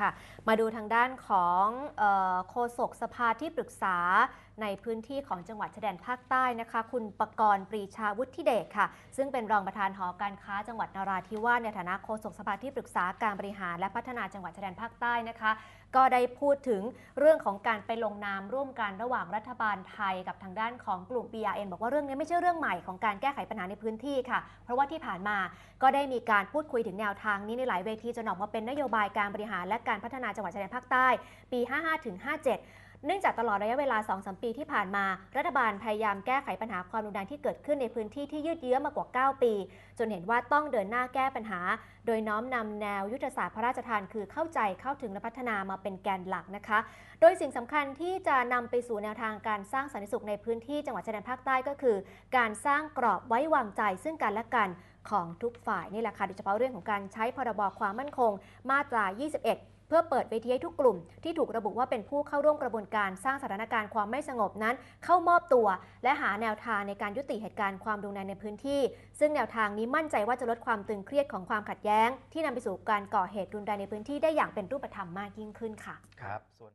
ค่ะ มาดูทางด้านของออโฆษกสภาที่ปรึกษาในพื้นที่ของจังหวัดชายแดนภาคใต้นะคะ คุณประกรณ์ปรีชาวุฒิเดชค่ะ ซึ่งเป็นรองประธานหอการค้าจังหวัดนราธิวาสในฐานะโฆษกสภาที่ปรึกษาการบริหารและพัฒนาจังหวัดชายแดนภาคใต้นะคะ ก็ได้พูดถึงเรื่องของการไปลงนามร่วมกันระหว่างรัฐบาลไทยกับทางด้านของกลุ่ม BRN บอกว่าเรื่องนี้ไม่ใช่เรื่องใหม่ของการแก้ไขปัญหาในพื้นที่ค่ะ เพราะว่าที่ผ่านมาก็ได้มีการพูดคุยถึงแนวทางนี้ในหลายเวทีจนออกมาเป็นนโยบายการบริหารและการพัฒนาจังหวัดชายแดนภาคใต้ปี 55ถึง57เนื่องจากตลอดระยะเวลา 2-3 ปีที่ผ่านมา รัฐบาลพยายามแก้ไขปัญหาความรุนแรงที่เกิดขึ้นในพื้นที่ที่ยืดเยื้อมากว่า 9 ปี จนเห็นว่าต้องเดินหน้าแก้ปัญหา โดยน้อมนำแนวยุทธศาสตร์พระราชทานคือเข้าใจเข้าถึงและพัฒนามาเป็นแกนหลักนะคะ โดยสิ่งสำคัญที่จะนำไปสู่แนวทางการสร้างสันติสุขในพื้นที่จังหวัดชายแดนภาคใต้ก็คือ การสร้างกรอบไว้วางใจซึ่งกันและกัน ของทุกฝ่ายนี่แหละค่ะโดยเฉพาะเรื่องของการใช้พรบความมั่นคง มาตรา 21เพื่อเปิดเวทีให้ทุกกลุ่มที่ถูกระบุว่าเป็นผู้เข้าร่วมกระบวนการสร้างสถานการณ์ความไม่สงบนั้น เข้ามอบตัว และหาแนวทางในการยุติเหตุการณ์ความรุนแรงในพื้นที่ ซึ่งแนวทางนี้มั่นใจว่าจะลดความตึงเครียดของความขัดแย้ง ที่นำไปสู่การก่อเหตุรุนแรงในพื้นที่ได้อย่างเป็นรูปธรรมมากยิ่งขึ้นค่ะครับส่วน